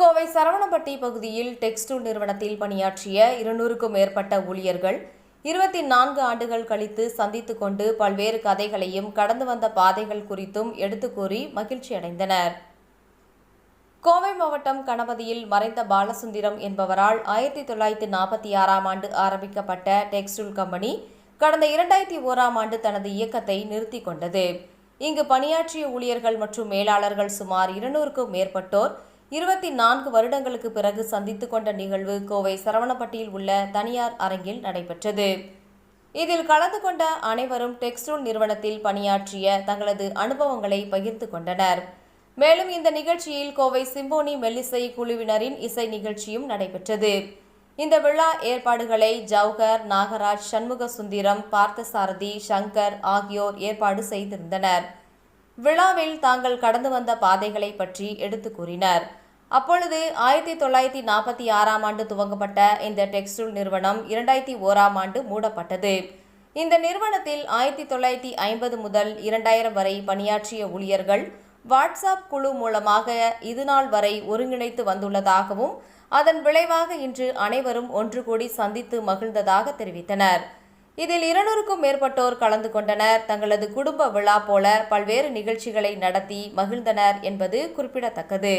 கோவை சரவணப்பட்டி பகுதியில் டெக்ஸ்டூல் நிறுவனத்தில் பணியாற்றிய இருநூறுக்கும் மேற்பட்ட ஊழியர்கள் இருபத்தி நான்கு ஆண்டுகள் கழித்து சந்தித்து கொண்டு பல்வேறு கதைகளையும் கடந்து வந்த பாதைகள் குறித்தும் எடுத்து கூறி மகிழ்ச்சியடைந்தனர் கோவை மாவட்டம் கணபதியில் மறைந்த பாலசுந்தரம் என்பவரால் ஆயிரத்தி தொள்ளாயிரத்தி நாற்பத்தி ஆறாம் ஆண்டு ஆரம்பிக்கப்பட்ட டெக்ஸ்டைல் கம்பெனி கடந்த இரண்டாயிரத்தி ஓராம் ஆண்டு தனது இயக்கத்தை நிறுத்தி கொண்டது. இங்கு பணியாற்றிய ஊழியர்கள் மற்றும் மேலாளர்கள் சுமார் இருநூறுக்கும் மேற்பட்டோர் இருபத்தி நான்கு வருடங்களுக்கு பிறகு சந்தித்துக் கொண்ட நிகழ்வு கோவை சரவணப்பட்டியில் உள்ள தனியார் அரங்கில் நடைபெற்றது. இதில் கலந்து கொண்ட அனைவரும் டெக்ஸ்டூல் நிறுவனத்தில் பணியாற்றிய தங்களது அனுபவங்களை பகிர்ந்து கொண்டனர். மேலும் இந்த நிகழ்ச்சியில் கோவை சிம்போனி மெல்லிசை குழுவினரின் இசை நிகழ்ச்சியும் நடைபெற்றது. இந்த விழா ஏற்பாடுகளை ஜவஹர் நாகராஜ் சண்முக சுந்தரம் பார்த்தசாரதி சங்கர் ஆகியோர் ஏற்பாடு செய்திருந்தனர். விழாவில் தாங்கள் கடந்து வந்த பாதைகளை பற்றி எடுத்து கூறினர். அப்பொழுது ஆயிரத்தி தொள்ளாயிரத்தி நாற்பத்தி ஆறாம் ஆண்டு துவங்கப்பட்ட இந்த டெக்ஸ்டைல் நிறுவனம் இரண்டாயிரத்தி ஓராம் ஆண்டு மூடப்பட்டது. இந்த நிறுவனத்தில் ஆயிரத்தி தொள்ளாயிரத்தி ஐம்பது முதல் இரண்டாயிரம் வரை பணியாற்றிய ஊழியர்கள் வாட்ஸ்அப் குழு மூலமாக இதுநாள் வரை ஒருங்கிணைத்து வந்துள்ளதாகவும் அதன் விளைவாக இன்று அனைவரும் ஒன்று கூடி சந்தித்து மகிழ்ந்ததாக தெரிவித்தனர். இதில் இருநூறுக்கும் மேற்பட்டோர் கலந்து கொண்டனர். தங்களது குடும்ப விழா போல பல்வேறு நிகழ்ச்சிகளை நடத்தி மகிழ்ந்தனர் என்பது குறிப்பிடத்தக்கது.